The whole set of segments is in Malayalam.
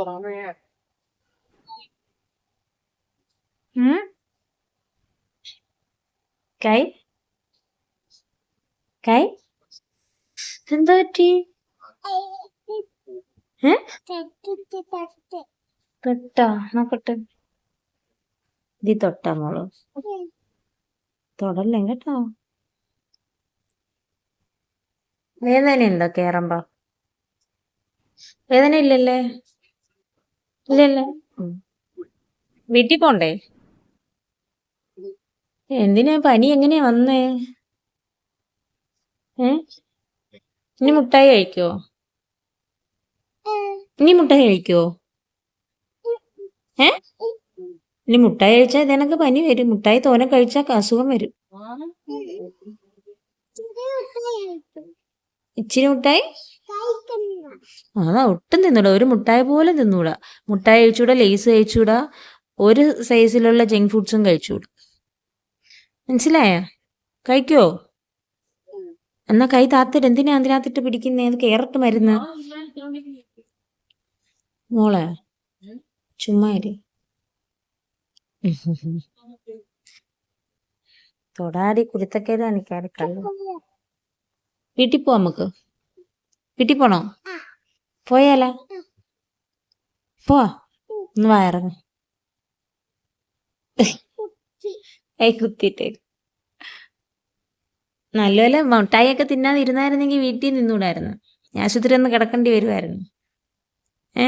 ഉറങ്ങുകയാണ് ഉം? കൈ കൈ നോക്കട്ടെ തൊടല്ലേ കേട്ടോ വേദന ഉണ്ടോ കേറുമ്പോ? വേദന ഇല്ലല്ലേ? ഇല്ലല്ലേ. വീട്ടിൽ പോണ്ടേ? എന്തിനാ പനി എങ്ങനെയാ വന്നേ? ഇനി മുട്ടായി കഴിക്കോ? ഇനി മുട്ടായി കഴിക്കോ? ഏ? ഇനി മുട്ടായി കഴിച്ചാൽ ഇതിനൊക്കെ പനി വരും. മുട്ടായി തോനെ കഴിച്ചാൽ അസുഖം വരും. ഇച്ചിരി മുട്ടായി? ആ ഒട്ടും തിന്നൂടാ. ഒരു മുട്ടായി പോലും തിന്നൂടാ. മുട്ടായി കഴിച്ചൂടാ ലേസ് കഴിച്ചൂടാ. ഒരു സൈസിലുള്ള ജങ്ക് ഫുഡ്സും കഴിച്ചൂടാ. മനസ്സിലായ? കഴിക്കോ? എന്നാ കൈ താത്തിട്ട്. എന്തിനാ അതിനകത്തിട്ട് പിടിക്കുന്നേ? അത് കേറട്ട് മരുന്ന്. മോളെ ചുമ്മാ ഇരി. തൊടാടി കുരുത്തക്കേട് കാണിക്കാറ് കള്ളു. വീട്ടിൽ പോവാം നമുക്ക്. വീട്ടിൽ പോണോ? പോയാലോ? പോവാ. ഒന്ന് വയറങ്ങ കൈ കുത്തിട്ട് നല്ലപോലെ മുട്ടായൊക്കെ തിന്നാതെ ഇരുന്നായിരുന്നെങ്കിൽ വീട്ടിൽ നിന്നൂടായിരുന്നു. ആശുപത്രി ഒന്ന് കിടക്കേണ്ടി വരുമായിരുന്നു ഏ?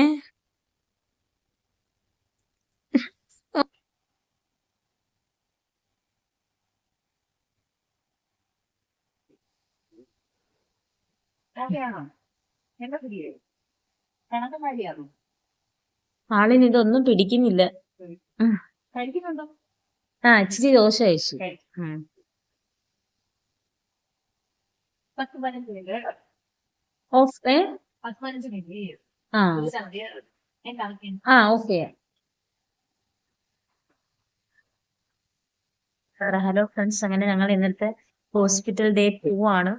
ആളിന് ഇതൊന്നും പിടിക്കുന്നില്ല. ആ ഇച്ചിരി ദോശ കഴിച്ചു. ഓഫ് ഏ? ആ. ആ ഓക്കെ. Hello friends. അങ്ങനെ ഞങ്ങൾ ഇന്നത്തെ ഹോസ്പിറ്റൽ ഡേ പോവാണ്.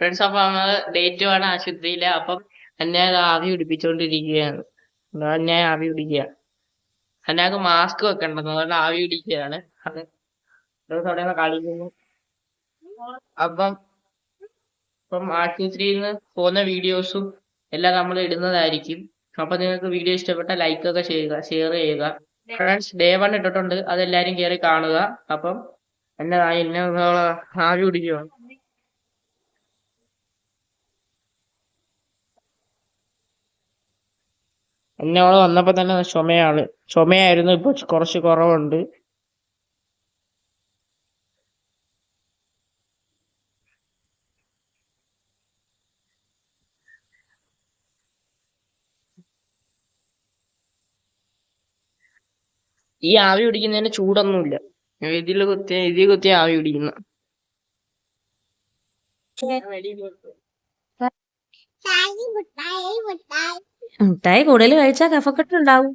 ഫ്രണ്ട്സ് അപ്പൊ നമ്മൾ ഡേറ്റ് ആണ് ആശുപത്രിയിൽ അപ്പം എന്നെ ആവി പിടിപ്പിച്ചോണ്ടിരിക്കുകയാണ് ഞാൻ ആവി പിടിക്കുക അതിനകത്ത് മാസ്ക് വെക്കണ്ടെന്ന് അതുകൊണ്ട് ആവി പിടിക്കുകയാണ് അത് അവിടെ കളിക്കുന്നു. അപ്പം ഇപ്പം ആശുപത്രിയിൽ നിന്ന് പോകുന്ന വീഡിയോസും എല്ലാം നമ്മൾ ഇടുന്നതായിരിക്കും. അപ്പൊ നിങ്ങൾക്ക് വീഡിയോ ഇഷ്ടപ്പെട്ട ലൈക്ക് ഒക്കെ ചെയ്യുക ഷെയർ ചെയ്യുക. ഫ്രണ്ട്സ് ഡേ വൺ ഇട്ടിട്ടുണ്ട്. അതെല്ലാരും കയറി കാണുക. അപ്പം എന്നെ ആവി പിടിക്കുകയാണ് എന്നെ അവൾ വന്നപ്പോ തന്നെ ചുമയാണ്. ചുമയായിരുന്നു. ഇപ്പൊ കുറച്ച് കുറവുണ്ട്. ഈ ആവി പിടിക്കുന്നതിന് ചൂടൊന്നുമില്ല. ഇതിൽ കുത്തിയ ഇതിൽ കുത്തിയ ആവി പിടിക്കുന്ന. മുട്ടായി കൂടുതൽ കഴിച്ചാൽ കഫക്കെട്ട് ഉണ്ടാവും.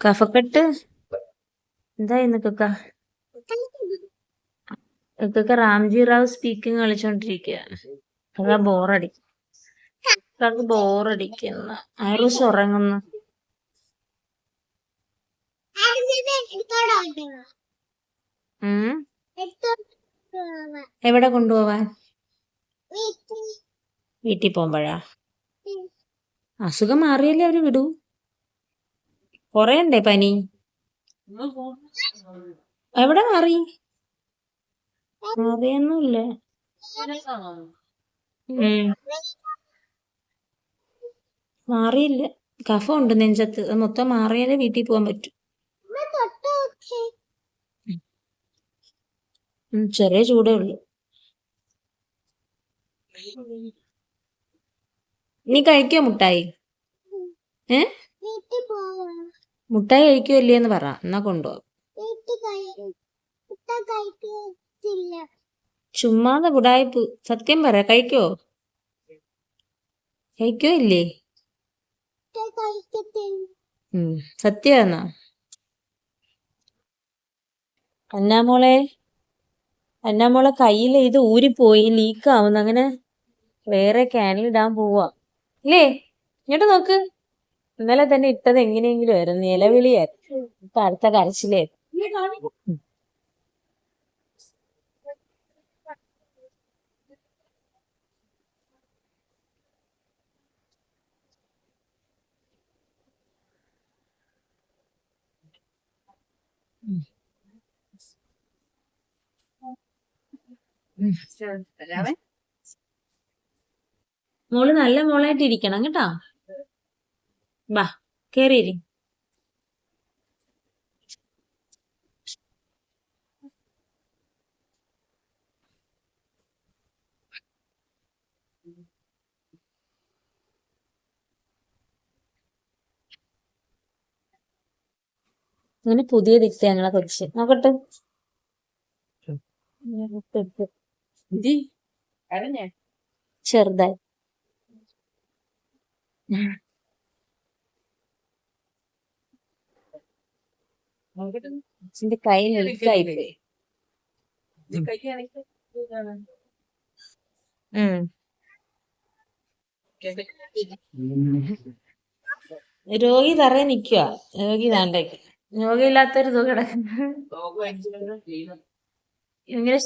കഫക്കെട്ട് എന്തായി ഇന്നൊക്കെ ഇതൊക്കെ റാംജി റാവ് സ്പീക്കിംഗ് കളിച്ചോണ്ടിരിക്കുക അതാ ബോറടി ബോറടിക്കുന്ന ആരൂസ് ഉറങ്ങുന്നു. എവിടെ കൊണ്ടുപോവാൻ? വീട്ടിൽ പോകുമ്പോഴാ? അസുഖം മാറിയല്ലേ അവർ വിടൂ? കൊറേണ്ടേ പനി? എവിടെ മാറി? മാറിയൊന്നുമില്ല. മാറിയില്ല. മാറിയില്ല ഉണ്ട് നെഞ്ചത്ത്. മൊത്തം മാറിയാലേ വീട്ടിൽ പോകാൻ പറ്റും. ചെറിയ ചൂടേ ഉള്ളു. നീ കഴിക്കോ മുട്ടായി? ഏ? മുട്ടായി കഴിക്കോ ഇല്ലേ എന്ന് പറ. എന്നാ കൊണ്ടുപോവാ ചുമ്മാതെ ബുടായിപ്പ് സത്യം പറ. കഴിക്കോ? കഴിക്കോ ഇല്ലേ? ഉം. അന്നാമോളെ എന്നാ മോളെ എന്നാ മോളെ കയ്യിൽ ഇത് ഊരിപ്പോയി. ലീക്ക് ആവുന്നു അങ്ങനെ വേറെ ക്യാനിൽ ഇടാൻ പോവാ. ഇല്ലേ? ഇങ്ങോട്ട് നോക്ക്. ഇന്നലെ തന്നെ ഇട്ടത് എങ്ങനെയെങ്കിലും ആയിരുന്നു. നിലവിളിയായിരുന്നു ഇപ്പൊ അടുത്ത കരച്ചിലേ. മോൾ നല്ല മോളായിട്ട് ഇരിക്കണം കേട്ടോ? ബാ കേറിയിരി. അങ്ങനെ പുതിയ ദിക്ത ഞങ്ങളെ കുറിച്ച്. നോക്കട്ടെ. ചെറുതായി. കൈ രോഗി തറയെ നിക്കുക രോഗി താണ്ടേക്ക് രോഗി ഇല്ലാത്തൊരു തുക കിടക്കുന്നു. ഇങ്ങനെ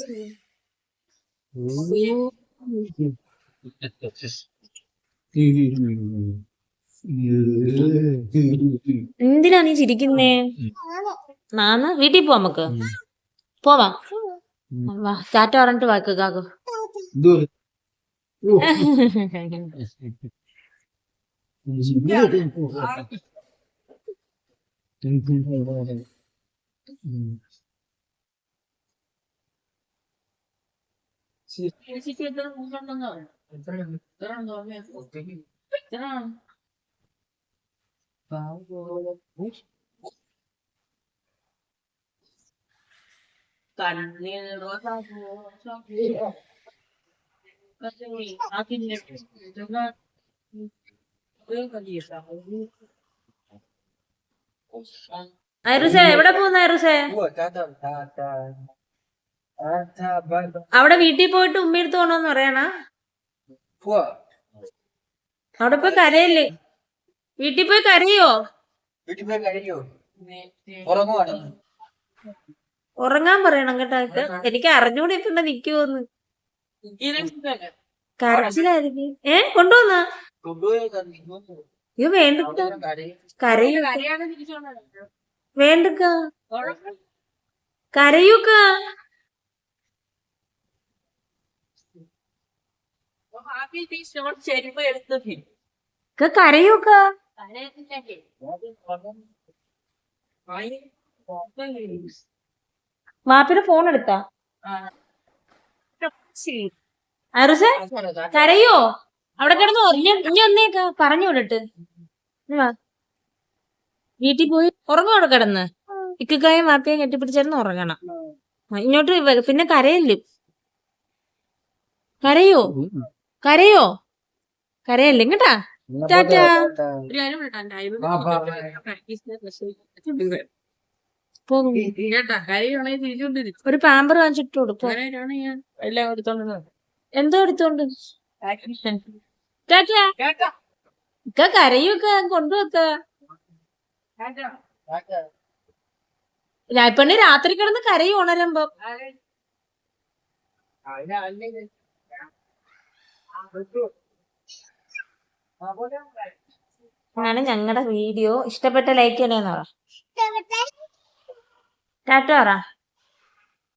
എന്തിനാ നീ ചിരിക്കുന്നേ? നാന്ന് വീട്ടിൽ പോവാ നമുക്ക്. പോവാ. വാ ചാറ്റ പറഞ്ഞിട്ട് വാക്ക് കാക്കു. ഐറുസേ എവിടെ പോകുന്ന ഐറുസേ അവിടെ വീട്ടിൽ പോയിട്ട് ഉമ്മയെടുത്ത് പോണോന്ന് കൊണ്ടോന്ന് പറയണ അവിടെ പോയി കരയല്ലേ വീട്ടിൽ പോയി കരയോ? ഉറങ്ങാൻ പറയണം കേട്ടോ എനിക്ക് അറിഞ്ഞൂടെ ഇപ്പൊ നിക്കുവോന്ന്. കരച്ചിലായിരിക്കും. ഏ? കൊണ്ടുവന്ന? അയ്യോ വേണ്ട കരയൂ? വേണ്ടക്ക കരയൂക്ക. കരയൂക്ക. വാപ്പിയുടെ ഫോൺ എടുത്താ? അറുസേ കരയോ? അവിടെ കിടന്നു ഇനി ഒന്നേക്ക പറഞ്ഞു വിടട്ട്. വീട്ടിൽ പോയി ഉറങ്ങും അവിടെ കിടന്ന്. ഇക്കായും വാപ്പയും കെട്ടിപ്പിടിച്ചിരുന്ന് ഉറങ്ങണം. ഇങ്ങോട്ട് പിന്നെ കരയല്ലേ? കരയോ? കരയോ? കരയല്ലേ കേട്ടാ ടാറ്റാ. ഒരു കാര്യം പറയട്ടെ, ടൈം പോകും. കേട്ടാ കരയാണെങ്കിൽ തിരിച്ചുകൊണ്ടിരിക്കും ഒരു പാമ്പർ വാങ്ങിച്ചിട്ട് കൊടുക്കും ഞാൻ എല്ലാം എന്തോ എടുത്തോണ്ട്? ടാറ്റാ. കേട്ടാ. ഇക്ക കരയൊക്കെ കൊണ്ടുവെക്ക. പെണ്ണ് രാത്രി കിടന്ന് കരയും ഉണരുമ്പോ. ആണ് ഞങ്ങളുടെ വീഡിയോ ഇഷ്ടപ്പെട്ട ലൈക്ക് ചെയ്യണേന്ന് പറ. ടാറ്റ പറ.